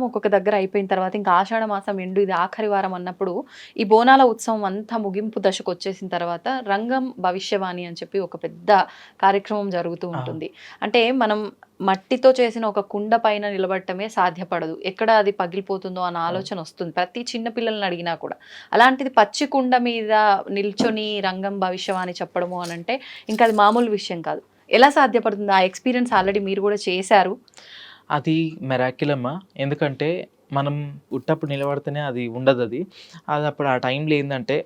ఒక్కొక్క దగ్గర అయిపోయిన తర్వాత ఇంకా ఆషాఢ మాసం ఎండు ఇది ఆఖరి వారం అన్నప్పుడు ఈ బోనాల ఉత్సవం అంతా ముగింపు దశకు వచ్చేసిన తర్వాత రంగం భవిష్యవాణి అని చెప్పి ఒక పెద్ద కార్యక్రమం జరుగుతూ ఉంటుంది. అంటే మనం మట్టితో చేసిన ఒక కుండ పైన నిలబడటమే సాధ్యపడదు. ఎక్కడ అది పగిలిపోతుందో అన్న ఆలోచన వస్తుంది. ప్రతి చిన్న పిల్లల్ని అడిగినా కూడా. అలాంటిది పచ్చి కుండ మీద నిల్చొని రంగం భవిష్యవాణి చెప్పడము అని అంటే ఇంకా అది మామూలు విషయం కాదు. ఎలా సాధ్యపడుతుంది? ఆ ఎక్స్పీరియన్స్ ఆల్రెడీ మీరు కూడా చేశారు. అది మెరాకిలమ్మా ఎందుకంటే మనం ఉట్టప్పుడు నిలబడితేనే అది ఉండదు అది. అది అప్పుడు ఆ టైంలో ఏంటంటే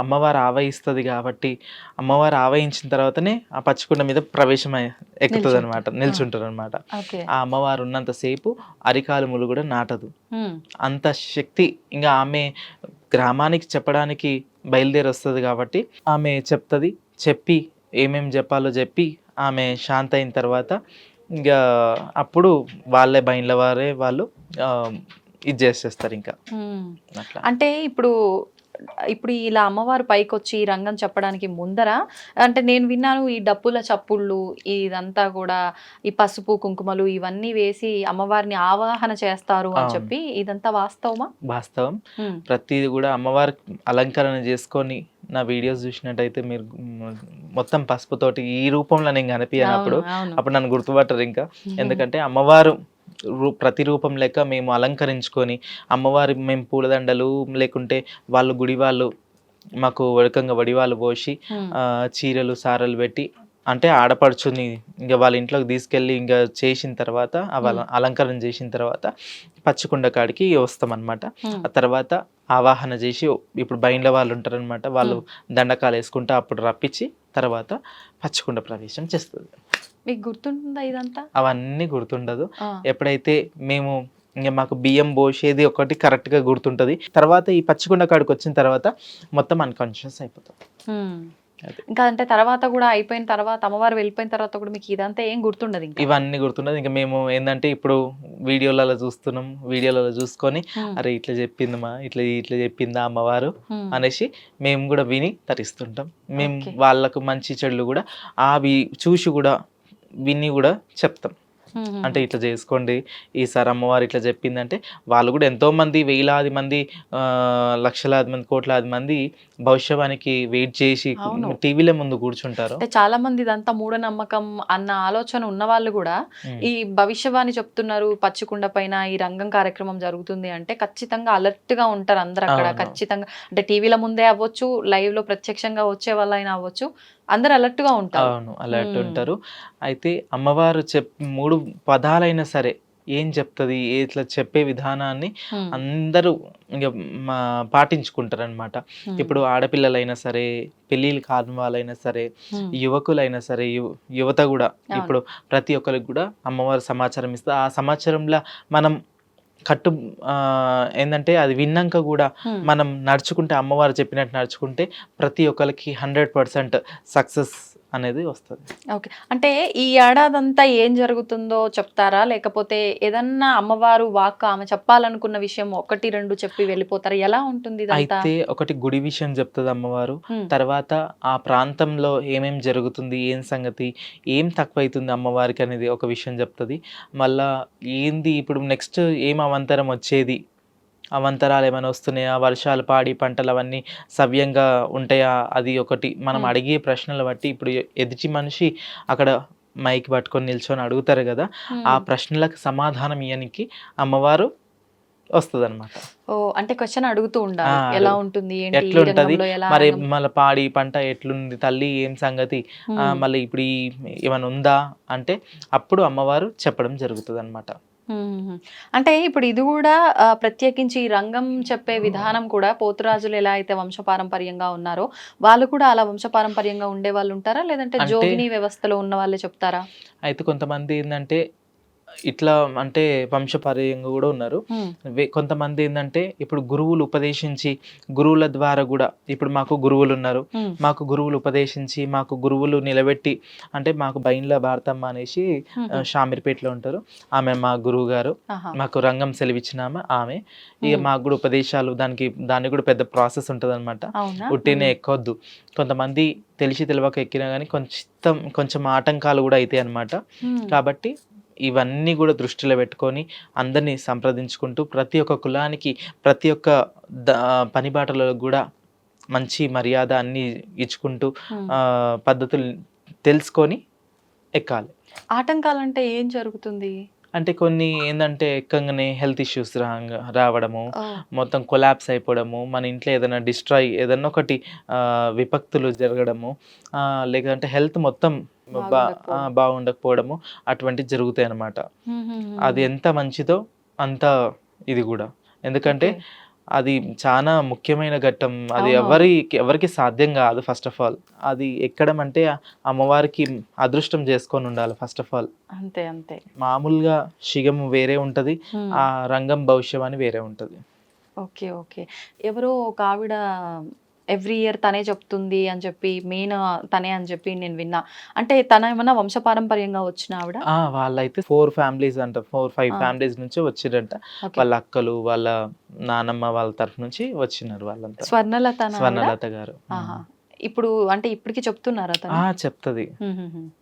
అమ్మవారు ఆవహిస్తుంది కాబట్టి అమ్మవారు ఆవహించిన తర్వాతనే ఆ పచ్చికుండ మీద ప్రవేశం ఎక్కుతుంది అనమాట నిల్చుంటారు. అనమాట ఆ అమ్మవారు ఉన్నంతసేపు అరికాలుములు కూడా నాటదు. అంత శక్తి ఇంకా ఆమె గ్రామానికి చెప్పడానికి బయలుదేరి వస్తుంది కాబట్టి ఆమె చెప్తుంది చెప్పి ఏమేం చెప్పాలో చెప్పి ఆమె శాంత అయిన తర్వాత ఇంకా అప్పుడు వాళ్ళే బయళ్ళ వారే వాళ్ళు ఇది చేసేస్తారు ఇంకా. అంటే ఇప్పుడు ఇప్పుడు ఇలా అమ్మవారు పైకి వచ్చి ఈ రంగం చెప్పడానికి ముందర అంటే నేను విన్నాను ఈ డప్పుల చప్పుళ్ళు ఇదంతా కూడా ఈ పసుపు కుంకుమలు ఇవన్నీ వేసి అమ్మవారిని ఆవాహన చేస్తారు అని. చెప్పి ఇదంతా వాస్తవమా? వాస్తవం. ప్రతిది కూడా అమ్మవారి అలంకరణ చేసుకొని నా వీడియోస్ చూసినట్టయితే మీరు మొత్తం పసుపుతోటి ఈ రూపంలో నేను కనిపించినప్పుడు. అప్పుడు. నన్ను గుర్తుపట్టరు ఇంకా. ఎందుకంటే అమ్మవారు ప్రతి రూపం లెక్క మేము అలంకరించుకొని అమ్మవారి మేము పూలదండలు లేకుంటే వాళ్ళు గుడి వాళ్ళు మాకు వడకంగా వడివాళ్ళు పోసి చీరలు సారలు పెట్టి అంటే ఆడపడుచుని ఇంకా వాళ్ళ ఇంట్లోకి తీసుకెళ్ళి ఇంకా చేసిన తర్వాత అలంకరణ చేసిన తర్వాత పచ్చికుండ కాడికి వస్తామన్నమాట ఆ తర్వాత ఆవాహన చేసి ఇప్పుడు బయట వాళ్ళు ఉంటారనమాట వాళ్ళు దండకాలు వేసుకుంటే అప్పుడు రప్పించి తర్వాత పచ్చికుండ ప్రవేశం చేస్తుంది. మీకు గుర్తుంటుందా ఇదంతా? అవన్నీ గుర్తుండదు. ఎప్పుడైతే మేము ఇంకా మాకు బియ్యం పోసేది ఒకటి కరెక్ట్గా గుర్తుంటుంది. తర్వాత ఈ పచ్చికుండ కాడికి వచ్చిన తర్వాత మొత్తం అన్కాన్షియస్ అయిపోతాం. ఇంకా అంటే తర్వాత కూడా అయిపోయిన తర్వాత అమ్మవారు వెళ్ళిపోయిన తర్వాత కూడా మీకు ఇదంతా ఏం గుర్తుండదు ఇంకా? ఇవన్నీ గుర్తుండదు. ఇంకా మేము ఏంటంటే ఇప్పుడు వీడియోలలో చూస్తున్నాం. వీడియోలలో చూసుకొని అరే ఇట్లా చెప్పిందమ్మా ఇట్లా ఇట్లా చెప్పిందా అమ్మవారు? అనేసి మేము కూడా విని తరిస్తుంటాం. మేము. వాళ్ళకు మంచి చెడులు కూడా అవి చూసి కూడా విని కూడా చెప్తాం అంటే ఇట్లా చేసుకోండి ఈసారి అమ్మవారు ఇట్లా చెప్పిందంటే వాళ్ళు కూడా ఎంతో మంది వేలాది మంది ఆ, లక్షలాది మంది కోట్లాది మంది భవిష్యవానికి వెయిట్ చేసి. టీవీల ముందు కూర్చుంటారు అంటే చాలా మంది ఇదంతా మూఢనమ్మకం అన్న ఆలోచన ఉన్న వాళ్ళు కూడా. ఈ భవిష్యవాణి చెప్తున్నారు పచ్చికుండ పైన ఈ రంగం కార్యక్రమం జరుగుతుంది అంటే ఖచ్చితంగా అలర్ట్గా ఉంటారు అందరు అక్కడ. ఖచ్చితంగా అంటే టీవీల ముందే అవ్వచ్చు లైవ్లో ప్రత్యక్షంగా వచ్చే వాళ్ళైనా అవ్వచ్చు అందరు అలర్ట్గా ఉంటారు అవును అలర్ట్. ఉంటారు. అయితే అమ్మవారు చెప్ మూడు పదాలైనా సరే ఏం చెప్తుంది ఇట్లా చెప్పే విధానాన్ని అందరూ ఇంకా మా పాటించుకుంటారు అనమాట ఇప్పుడు ఆడపిల్లలైనా సరే పెళ్ళిళ్ళు కాని వాళ్ళైనా సరే యువకులైనా సరే యువత కూడా. ఇప్పుడు ప్రతి ఒక్కరికి కూడా అమ్మవారు సమాచారం ఇస్తే ఆ సమాచారంలో మనం కట్టు ఏంటంటే అది విన్నాక కూడా. మనం నడుచుకుంటే అమ్మవారు చెప్పినట్టు నడుచుకుంటే ప్రతి ఒక్కరికి హండ్రెడ్ పర్సెంట్ సక్సెస్ అనేది వస్తుంది. ఓకే. అంటే ఈ ఏడాదంతా ఏం జరుగుతుందో చెప్తారా? లేకపోతే ఏదన్నా అమ్మవారు వాక్ ఆమె చెప్పాలనుకున్న విషయం ఒకటి రెండు చెప్పి వెళ్ళిపోతారా? ఎలా ఉంటుంది అయితే ఒకటి గుడి విషయం చెప్తుంది అమ్మవారు. తర్వాత ఆ ప్రాంతంలో ఏమేం జరుగుతుంది? ఏం సంగతి? ఏం తక్కువైతుంది అమ్మవారికి అనేది ఒక విషయం చెప్తుంది. మళ్ళా ఏంది ఇప్పుడు నెక్స్ట్ ఏం అవంతరం వచ్చేది? అవంతరాలు ఏమైనా వస్తున్నాయా? వర్షాలు పాడి పంటలు అవన్నీ సవ్యంగా ఉంటాయా? అది ఒకటి. మనం. అడిగే ప్రశ్నలు బట్టి ఇప్పుడు ఎదుటి మనిషి అక్కడ మైక్ పట్టుకొని నిల్చొని అడుగుతారు కదా. ఆ ప్రశ్నలకు సమాధానం ఇయ్యనికి అమ్మవారు వస్తుంది ఓ అంటే క్వశ్చన్ అడుగుతూ ఉండాలి. ఎలా ఉంటుంది? ఎట్లుంటది? మరి మళ్ళీ పాడి పంట ఎట్లుంది? తల్లి ఏం సంగతి? మళ్ళీ ఇప్పుడు ఏమైనా ఉందా? అంటే అప్పుడు అమ్మవారు చెప్పడం జరుగుతుంది అనమాట. అంటే ఇప్పుడు ఇది కూడా ఆ, ప్రత్యేకించి ఈ రంగం చెప్పే విధానం కూడా పోతురాజులు ఎలా అయితే వంశపారంపర్యంగా ఉన్నారో వాళ్ళు కూడా అలా వంశపారంపర్యంగా ఉండే వాళ్ళు ఉంటారా? లేదంటే అంటే- జోగిని వ్యవస్థలో ఉన్న వాళ్ళే చెప్తారా? అయితే కొంతమంది ఏంటంటే ఇట్లా అంటే వంశపార్యంగా కూడా ఉన్నారు. కొంతమంది ఏంటంటే ఇప్పుడు గురువులు ఉపదేశించి గురువుల ద్వారా కూడా ఇప్పుడు మాకు గురువులు ఉన్నారు. మాకు గురువులు ఉపదేశించి మాకు గురువులు నిలబెట్టి అంటే మాకు బైన్ల భారతమ్మ అనేసి షామీర్పేటలో ఉంటారు. ఆమె మా గురువు గారు. మాకు రంగం సెలవిచ్చిన ఆమె ఇక. మాకు కూడా ఉపదేశాలు దానికి దానికి కూడా పెద్ద ప్రాసెస్ ఉంటుంది అనమాట ఉట్టినే ఎక్కొద్దు. కొంతమంది తెలిసి తెలియక ఎక్కినా కానీ కొంచెం కొంచెం ఆటంకాలు కూడా అవుతాయి అనమాట కాబట్టి ఇవన్నీ కూడా దృష్టిలో పెట్టుకొని అందరినీ సంప్రదించుకుంటూ ప్రతి ఒక్క కులానికి ప్రతి ఒక్క ద పని బాటలలో కూడా మంచి మర్యాద అన్నీ ఇచ్చుకుంటూ పద్ధతులు తెలుసుకొని ఎక్కాలి. ఆటంకాలంటే ఏం జరుగుతుంది? అంటే కొన్ని ఏంటంటే ఎక్కగానే హెల్త్ ఇష్యూస్ రావడము మొత్తం కొలాప్స్ అయిపోవడము మన ఇంట్లో ఏదైనా డిస్ట్రాయ్ ఏదైనా ఒకటి విపక్తులు జరగడము లేదంటే హెల్త్ మొత్తం. బాగుండకపోవడము. అటువంటివి జరుగుతాయి ఉమ్. అది ఎంత మంచిదో అంత ఇది కూడా. ఎందుకంటే. అది చాలా ముఖ్యమైన ఘట్టం. అది. ఎవరి ఎవరికి సాధ్యం కాదు ఫస్ట్ ఆఫ్ ఆల్. అది ఎక్కడం అంటే అమ్మవారికి అదృష్టం చేసుకొని ఉండాలి ఫస్ట్ ఆఫ్ ఆల్. అంతే అంతే. మామూలుగా శిగం వేరే ఉంటది. ఆ రంగం భవిష్యం అని వేరే ఉంటది. Okay okay. ఎవరో ఒక ఆవిడ ఎవ్రీ ఇయర్ తనే చెప్తుంది అని చెప్పి మెయిన్ తనే అని చెప్పి నేను విన్నా అంటే తన ఏమన్నా వంశపారంపర్యంగా వచ్చిన ఆవిడ వాళ్ళైతే ఫోర్ ఫ్యామిలీస్ అంట ఫోర్ ఫైవ్. ఫ్యామిలీస్ నుంచి వచ్చిరంట. వాళ్ళ అక్కలు వాళ్ళ నానమ్మ వాళ్ళ తరఫు నుంచి వచ్చినారు వాళ్ళంతా స్వర్ణలత? స్వర్ణలత గారు ఆహా. ఇప్పుడు అంటే ఇప్పటికి చెప్తున్నారా తను? ఆ చెప్తది.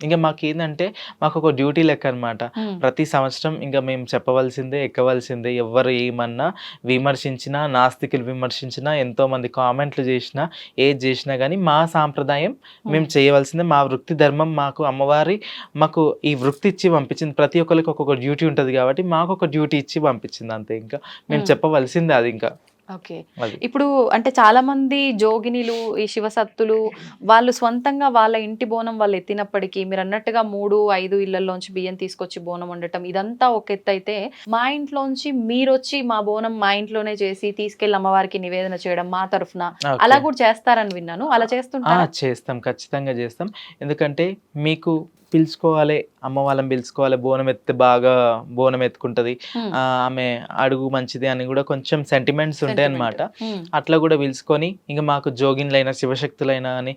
ఇంకా మాకు ఏంటంటే మాకు ఒక డ్యూటీ లెక్క అన్నమాట హ్మ్. ప్రతి సంవత్సరం ఇంకా మేము చెప్పవలసిందే ఎక్కవలసిందే ఎవరు ఏమన్నా విమర్శించినా నాస్తికులు విమర్శించినా ఎంతో మంది కామెంట్లు చేసినా ఏది చేసినా కానీ మా సాంప్రదాయం మేము చేయవలసిందే. మా వృత్తి ధర్మం మాకు అమ్మవారి మాకు ఈ వృత్తి ఇచ్చి పంపించింది. ప్రతి ఒక్కరికి ఒక్కొక్క డ్యూటీ ఉంటుంది కాబట్టి మాకు ఒక డ్యూటీ ఇచ్చి పంపించింది అంతే. ఇంకా మేము. చెప్పవలసిందే అది ఇంకా. ఓకే. ఇప్పుడు అంటే చాలా మంది జోగినిలు ఈ శివసత్తులు వాళ్ళు స్వంతంగా వాళ్ళ ఇంటి బోనం వాళ్ళు ఎత్తినప్పటికీ మీరు అన్నట్టుగా మూడు ఐదు ఇళ్ళలోంచి బియ్యం తీసుకొచ్చి బోనం వండటం ఇదంతా ఒక ఎత్తు అయితే మా ఇంట్లోంచి మీరు వచ్చి మా బోనం మా ఇంట్లోనే చేసి తీసుకెళ్ళి అమ్మవారికి నివేదన చేయడం మా తరఫున. అలా కూడా చేస్తారని విన్నాను. అలా ఆ, చేస్తుంటారా? చేస్తాం. ఖచ్చితంగా చేస్తాం. ఎందుకంటే మీకు పిలుచుకోవాలి అమ్మ వాళ్ళని పిలుచుకోవాలి. బోనం ఎత్తే బాగా బోనం ఎత్తుకుంటది. ఆమె అడుగు మంచిది అని కూడా కొంచెం సెంటిమెంట్స్ ఉంటాయి అన్నమాట. హ్మ్. అట్లా కూడా పిలుచుకొని ఇంకా మాకు జోగిన్లైనా శివశక్తులైనా అని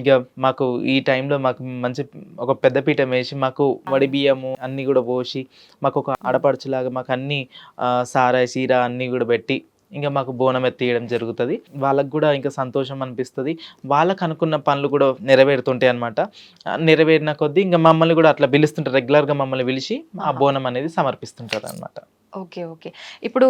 ఇక మాకు ఈ టైంలో మాకు మంచి ఒక పెద్ద పీఠం వేసి మాకు వడి బియ్యము అన్ని కూడా పోసి మాకు ఒక ఆడపడుచులాగా మాకు అన్ని సారా సీర అన్ని కూడా పెట్టి ఇంకా మాకు బోనం ఎత్తియడం జరుగుతుంది. వాళ్ళకు కూడా ఇంకా సంతోషం అనిపిస్తుంది. వాళ్ళకు అనుకున్న పనులు కూడా నెరవేరుతుంటాయి అనమాట నెరవేరిన కొద్దీ ఇంకా మమ్మల్ని కూడా అట్లా పిలుస్తుంటారు. రెగ్యులర్గా మమ్మల్ని పిలిచి ఆ. బోనం అనేది సమర్పిస్తుంటారు అనమాట ఓకే ఓకే. ఇప్పుడు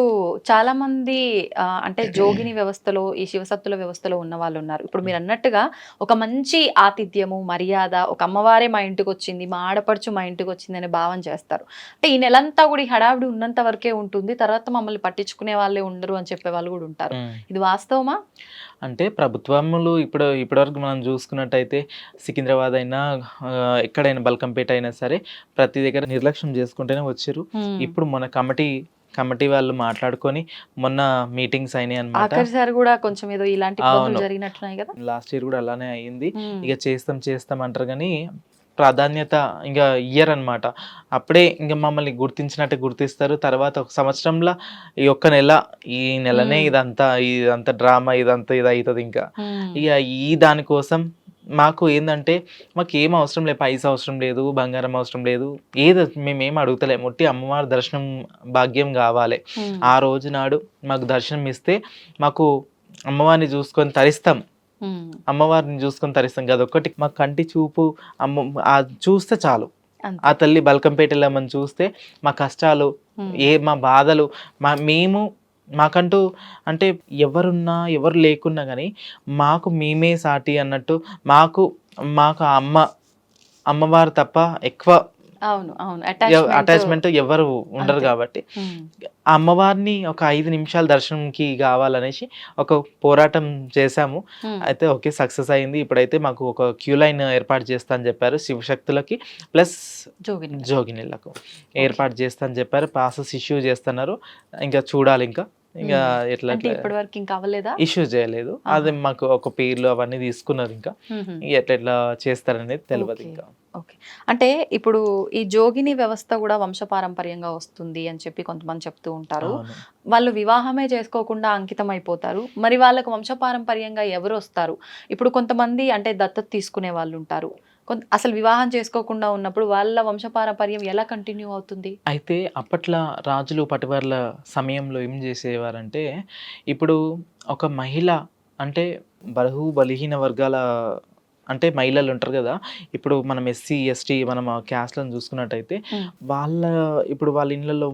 చాలా మంది ఆ, అంటే జోగిని వ్యవస్థలో ఈ శివసత్తుల వ్యవస్థలో ఉన్న వాళ్ళు ఉన్నారు ఇప్పుడు మీరు అన్నట్టుగా ఒక మంచి ఆతిథ్యము మర్యాద ఒక అమ్మవారే మా ఇంటికి వచ్చింది మా ఆడపడుచు మా ఇంటికి వచ్చింది అనే భావం చేస్తారు. అంటే ఈ నెలంతా కూడా ఈ హడావిడి ఉన్నంత వరకే ఉంటుంది తర్వాత మమ్మల్ని పట్టించుకునే వాళ్ళే ఉండరు అని చెప్పే వాళ్ళు కూడా ఉంటారు. ఇది వాస్తవమా? అంటే ప్రభుత్వములు ఇప్పుడు ఇప్పటివరకు మనం చూసుకున్నట్టయితే సికింద్రాబాద్ అయినా ఆ, ఎక్కడైనా బల్కంపేట అయినా సరే ప్రతి దగ్గర నిర్లక్ష్యం చేసుకుంటూనే వచ్చారు. ఇప్పుడు మన కమిటీ కమిటీ వాళ్ళు మాట్లాడుకొని మొన్న మీటింగ్స్ అయినాయి అనమాట కూడా కొంచెం ఏదో ఇలాంటి. జరిగినట్టున్నాయి కదా లాస్ట్ ఇయర్ కూడా అలానే అయ్యింది ఉమ్. ఇక చేస్తాం చేస్తాం అంటారు కానీ ప్రాధాన్యత ఇంకా ఇయ్యర్ అనమాట అప్పుడే ఇంకా మమ్మల్ని గుర్తించినట్టు గుర్తిస్తారు తర్వాత ఒక సంవత్సరంలో ఈ ఒక్క నెల ఈ నెలనే. ఇదంతా ఇదంతా డ్రామా ఇదంతా ఇది అవుతుంది ఇంకా. ఇక ఈ దానికోసం మాకు ఏంటంటే మాకు ఏం అవసరం లేదు పైసా అవసరం లేదు బంగారం అవసరం లేదు ఏది మేమేం అడుగుతలేము ఒట్టి అమ్మవారి దర్శనం భాగ్యం కావాలి. ఆ రోజు నాడు మాకు దర్శనం ఇస్తే మాకు అమ్మవారిని చూసుకొని తరిస్తాం. అమ్మవారిని చూసుకొని తరిస్తాం కదా ఒక్కటి మా కంటి చూపు అమ్మ ఆ చూస్తే చాలు. ఆ తల్లి బల్కంపేట వెళ్ళమని చూస్తే మా కష్టాలు. ఏ మా బాధలు మా మేము మాకంటూ అంటే ఎవరున్నా ఎవరు లేకున్నా కానీ మాకు మేమే సాటి అన్నట్టు మాకు మాకు ఆ అమ్మ అమ్మవారు తప్ప ఎక్కువ అవును అవును. అటాచ్మెంట్ ఎవరు ఉండరు. కాబట్టి అమ్మవారిని ఒక ఐదు నిమిషాల దర్శనంకి కావాలనేసి ఒక పోరాటం చేశాము. అయితే ఓకే సక్సెస్ అయింది. ఇప్పుడైతే మాకు ఒక క్యూ లైన్ ఏర్పాటు చేస్తా అని చెప్పారు శివశక్తులకి ప్లస్ జోగిని జోగినిళ్ళకు ఏర్పాటు చేస్తా అని చెప్పారు. పాసెస్ ఇష్యూ చేస్తున్నారు. ఇంకా చూడాలి ఇంకా. ఇంకా ఎట్లా అంటే ఇప్పటి వరకు ఇంకా అవ్వలేదా? ఇష్యూ చేయలేదు. అది మాకు ఒక పేర్లు అవన్నీ తీసుకున్నారు ఇంకా. ఎట్లా ఎట్లా చేస్తారనేది తెలియదు. ఇంకా. ఓకే. అంటే ఇప్పుడు ఈ జోగిని వ్యవస్థ కూడా వంశపారంపర్యంగా వస్తుంది అని చెప్పి కొంతమంది చెప్తూ ఉంటారు. వాళ్ళు వివాహమే చేసుకోకుండా అంకితం అయిపోతారు మరి వాళ్ళకు వంశపారంపర్యంగా ఎవరు వస్తారు? ఇప్పుడు కొంతమంది అంటే దత్తత తీసుకునే వాళ్ళు ఉంటారు. అసలు వివాహం చేసుకోకుండా ఉన్నప్పుడు వాళ్ళ వంశపారంపర్యం ఎలా కంటిన్యూ అవుతుంది అయితే అప్పట్లో రాజులు పటివర్ల సమయంలో ఏం చేసేవారంటే ఇప్పుడు ఒక మహిళ అంటే బలహు బలహీన వర్గాల అంటే మహిళలు ఉంటారు కదా ఇప్పుడు మనం ఎస్సీ ఎస్టీ మనం క్యాస్ట్లను చూసుకున్నట్టయితే. వాళ్ళ ఇప్పుడు వాళ్ళ ఇళ్ళల్లో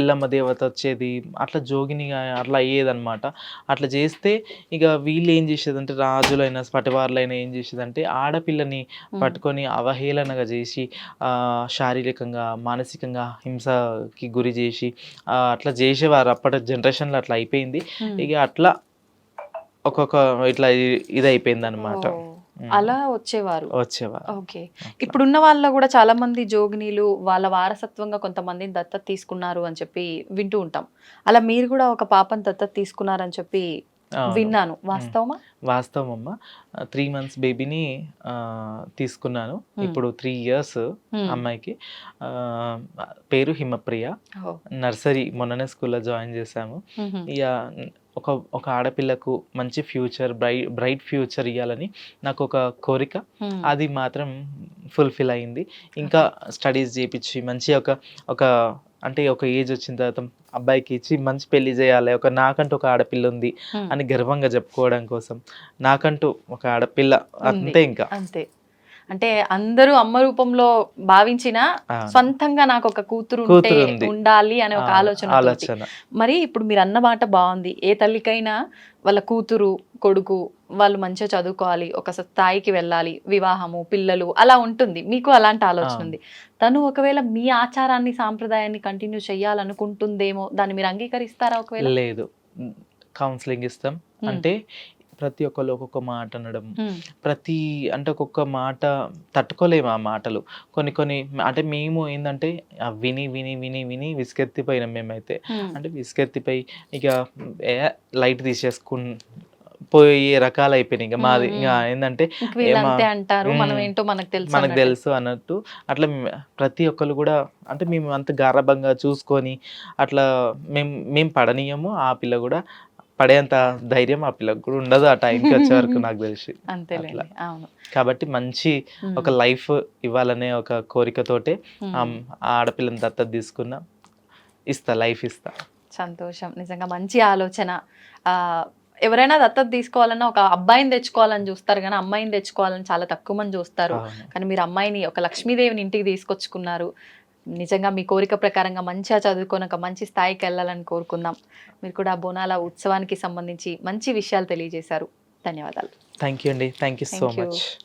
ఎల్లమ్మ దేవత వచ్చేది అట్లా జోగినిగా అట్లా అయ్యేదన్నమాట. అట్లా చేస్తే ఇక వీళ్ళు ఏం చేసేదంటే రాజులైన పటివారులైనా ఏం చేసేదంటే ఆడపిల్లని పట్టుకొని అవహేళనగా చేసి శారీరకంగా మానసికంగా హింసకి గురి చేసి అట్లా చేసేవారు. అప్పటి జనరేషన్లో అట్లా అయిపోయింది. ఇక అట్లా ఒక్కొక్క ఇట్లా ఇది అయిపోయింది అనమాట అలా వచ్చేవారు. వచ్చేవారు. ఓకే. ఇప్పుడున్న వాళ్ళలో కూడా చాలా మంది జోగినీలు వాళ్ళ వారసత్వంగా కొంతమందిని దత్తత తీసుకున్నారు అని చెప్పి వింటూ ఉంటాం. అలా మీరు కూడా ఒక పాపని దత్తత తీసుకున్నారని చెప్పి. విన్నాను. వాస్తవమా? వాస్తవం అమ్మ త్రీ మంత్స్ బేబీని తీసుకున్నాను. ఇప్పుడు త్రీ ఇయర్స్. అమ్మాయికి. పేరు హిమప్రియ. నర్సరీ మొన్ననే స్కూల్లో జాయిన్ చేశాము. ఇక ఒక ఒక ఆడపిల్లకు మంచి ఫ్యూచర్ బ్రైట్ బ్రైట్ ఫ్యూచర్ ఇవ్వాలని నాకు ఒక కోరిక. అది మాత్రం ఫుల్ఫిల్ అయింది ఇంకా స్టడీస్ చేయించి మంచి ఒక ఒక అంటే ఒక ఏజ్ వచ్చిన తర్వాత అబ్బాయికి ఇచ్చి మంచి పెళ్ళి చేయాలి ఒక నాకంటూ ఒక ఆడపిల్ల ఉంది. అని గర్వంగా చెప్పుకోవడం కోసం నాకంటూ ఒక ఆడపిల్ల. అంతే ఇంకా అంతే అంటే అందరూ అమ్మ రూపంలో భావించిన సొంతంగా నాకు ఒక కూతురు ఉంటే. ఉండాలి అనే ఒక ఆలోచన మరి ఇప్పుడు మీరు అన్న మాట బాగుంది. ఏ తల్లికైనా వాళ్ళ కూతురు కొడుకు వాళ్ళు మంచిగా చదువుకోవాలి ఒక స్థాయికి వెళ్ళాలి వివాహము పిల్లలు అలా ఉంటుంది. మీకు అలాంటి ఆలోచన. ఉంది. తను ఒకవేళ మీ ఆచారాన్ని సాంప్రదాయాన్ని కంటిన్యూ చేయాలనుకుంటుందేమో దాన్ని మీరు అంగీకరిస్తారా ఒకవేళ? లేదు. కౌన్సిలింగ్ ఇస్తాం. అంటే ప్రతి ఒక్కళ్ళు ఒక్కొక్క మాట అనడం. ప్రతి అంటే ఒక్కొక్క మాట తట్టుకోలేము ఆ మాటలు. కొన్ని కొన్ని అంటే మేము ఏంటంటే విని విని విని విని విసుకెత్తిపోయినాం మేమైతే. అంటే విసుకెత్తిపోయి ఇక లైట్ తీసేసుకు పోయే రకాలు అయిపోయినాయి ఇక మాది. ఇక ఏంటంటే అంటారు. మనం ఏంటో మనకు తెలుసు మనకు అన్నట్టు. తెలుసు అన్నట్టు. అట్లా ప్రతి ఒక్కరు కూడా అంటే మేము అంత గారభంగా చూసుకొని అట్లా మేము మేము పడనీయము. ఆ పిల్ల కూడా పడేంత ధైర్యం ఆ పిల్లకు కూడా ఉండదు ఆ టైంకి వచ్చే వరకు నాకు తెలిసి. అవును. కాబట్టి మంచి ఒక లైఫ్ ఇవ్వాలనే ఒక కోరికతోటే. ఆ ఆడపిల్లని దత్తత తీసుకున్నా ఇస్తా లైఫ్ ఇస్తా. సంతోషం. నిజంగా మంచి ఆలోచన. ఆ ఎవరైనా దత్తత తీసుకోవాలన్నా ఒక అబ్బాయిని తెచ్చుకోవాలని చూస్తారు కానీ అమ్మాయిని తెచ్చుకోవాలని చాలా తక్కువ మంది చూస్తారు. కానీ మీరు అమ్మాయిని ఒక లక్ష్మీదేవిని ఇంటికి తీసుకొచ్చుకున్నారు. నిజంగా మీ కోరిక ప్రకారంగా మంచిగా చదువుకొని ఒక మంచి స్థాయికి వెళ్ళాలని కోరుకుందాం. మీరు కూడా బోనాల ఉత్సవానికి సంబంధించి మంచి విషయాలు తెలియజేశారు. ధన్యవాదాలు. థ్యాంక్ యూ అండి. Thank you so. మచ్